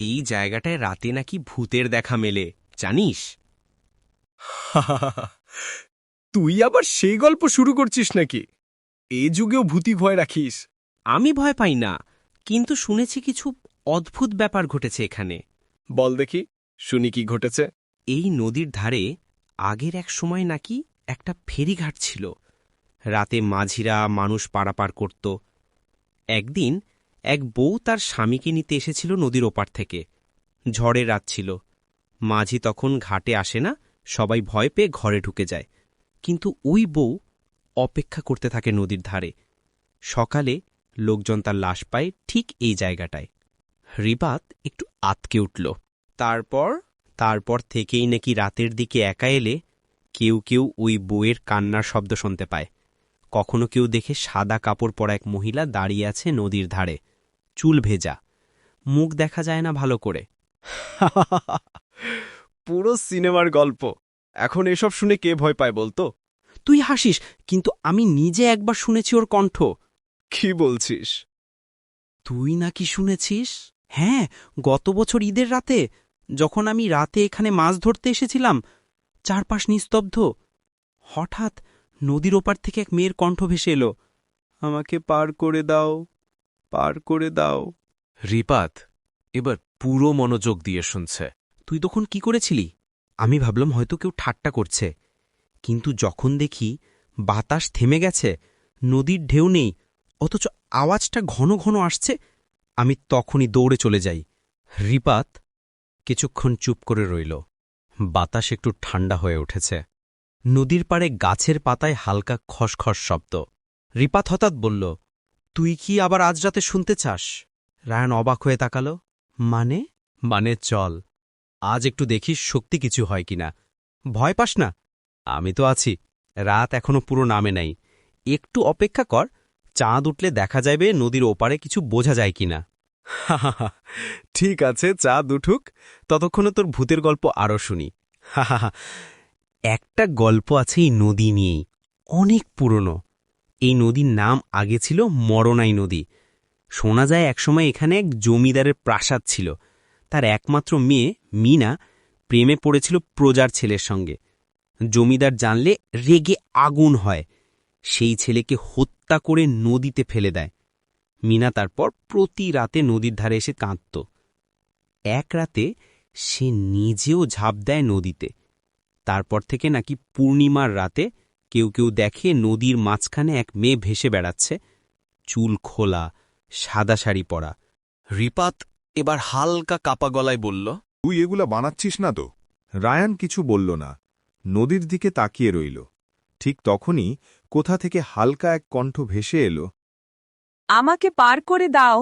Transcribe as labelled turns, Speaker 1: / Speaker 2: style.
Speaker 1: এই জায়গাটায় রাতে নাকি ভূতের দেখা মেলে জানিস?
Speaker 2: তুই আবার সেই গল্প শুরু করছিস নাকি? এ যুগেও ভূতি ভয় রাখিস।
Speaker 1: আমি ভয় পাই না কিন্তু শুনেছি কিছু অদ্ভুত ব্যাপার ঘটেছে এখানে।
Speaker 2: বল দেখি শুনি কি ঘটেছে।
Speaker 1: এই নদীর ধারে আগের এক সময় নাকি একটা ফেরিঘাট ছিল। রাতে মাঝিরা মানুষ পারাপার করত। একদিন এক বউ তার স্বামীকে নিতে এসেছিল নদীর ওপার থেকে। ঝড়ে রাত ছিল। মাঝি তখন ঘাটে আসে না, সবাই ভয় পেয়ে ঘরে ঢুকে যায়। কিন্তু ওই বউ অপেক্ষা করতে থাকে নদীর ধারে। সকালে লোকজন তার লাশ পায় ঠিক এই জায়গাটায়। রিবাত একটু আতকে উঠল। তারপর তারপর থেকেই নাকি রাতের দিকে একা এলে কেউ কেউ ওই বইয়ের কান্নার শব্দ শুনতে পায়। কখনো কেউ দেখে সাদা কাপড় পরা এক মহিলা দাঁড়িয়ে আছে নদীর ধারে। চুল ভেজা। মুখ দেখা যায় না ভালো করে।
Speaker 2: পুরো সিনেমার গল্প। এখন এসব শুনে কে ভয় পায় বলতো?
Speaker 1: তুই হাসিস কিন্তু আমি নিজে একবার শুনেছি ওর কণ্ঠ।
Speaker 2: কি বলছিস?
Speaker 1: তুই নাকি শুনেছিস? হ্যাঁ গত বছর ঈদের রাতে যখন আমি রাতে এখানে মাছ ধরতে এসেছিলাম চারপাশ নিস্তব্ধ। হঠাৎ নদীর ওপার থেকে এক মেয়ের কণ্ঠ ভেসে এলো। আমাকে পার করে দাও। পার করে দাও।
Speaker 3: রিপাত, এবার পুরো মনোযোগ দিয়ে শুনছে।
Speaker 1: তুই তখন কি করেছিলি? আমি ভাবলাম হয়তো কেউ ঠাট্টা করছে। কিন্তু যখন দেখি বাতাস থেমে গেছে, নদীর ঢেউ নেই, অথচ আওয়াজটা ঘন ঘন আসছে, আমি তখনই দৌড়ে চলে যাই। রিপাত কিছুক্ষণ চুপ করে রইল। বাতাস একটু ঠান্ডা হয়ে উঠেছে। নদীর পাড়ে গাছের পাতায় হালকা খসখস শব্দ। রিপাত হঠাৎ বলল তুই কি আবার আজ রাতে শুনতে চাস? রায়ন অবাক হয়ে তাকালো। মানে? মানে চল, আজ একটু দেখিস শক্তি কিছু হয় কিনা। ভয় পাস না, আমি তো আছি, রাত এখনও পুরো নামে নাই। একটু অপেক্ষা কর, চাঁদ উঠলে দেখা যাবে নদীর ওপারে কিছু বোঝা যায় কিনা।
Speaker 2: ঠিক আছে, চাঁদ উঠুক,
Speaker 1: ততক্ষণে তোর ভূতের গল্প আরও শুনি। হা একটা গল্প আছে এই নদী নিয়েই, অনেক পুরনো। এই নদীর নাম আগে ছিল মরনাই নদী। শোনা যায় একসময় এখানে এক জমিদারের প্রাসাদ ছিল। তার একমাত্র মেয়ে, মিনা, প্রেমে পড়েছিল প্রজার ছেলের সঙ্গে। জমিদার জানলে রেগে আগুন হয়। সেই ছেলেকে হত্যা করে নদীতে ফেলে দেয়। মিনা তারপর প্রতি রাতে নদীর ধারে এসে কাঁদত। এক রাতে সে নিজেও ঝাঁপ দেয় নদীতে। তারপর থেকে নাকি পূর্ণিমার রাতে কেউ কেউ দেখে নদীর মাঝখানে এক মেয়ে ভেসে বেড়াচ্ছে। চুল খোলা সাদা শাড়ি পরা।
Speaker 3: রিপাত এবার হালকা কাপা গলায় বলল
Speaker 4: তুই এগুলা বানাচ্ছিস না তো? রায়ান কিছু বলল না। নদীর দিকে তাকিয়ে রইল। ঠিক তখনই কোথা থেকে হালকা এক কণ্ঠ ভেসে এলো
Speaker 5: আমাকে পার করে দাও।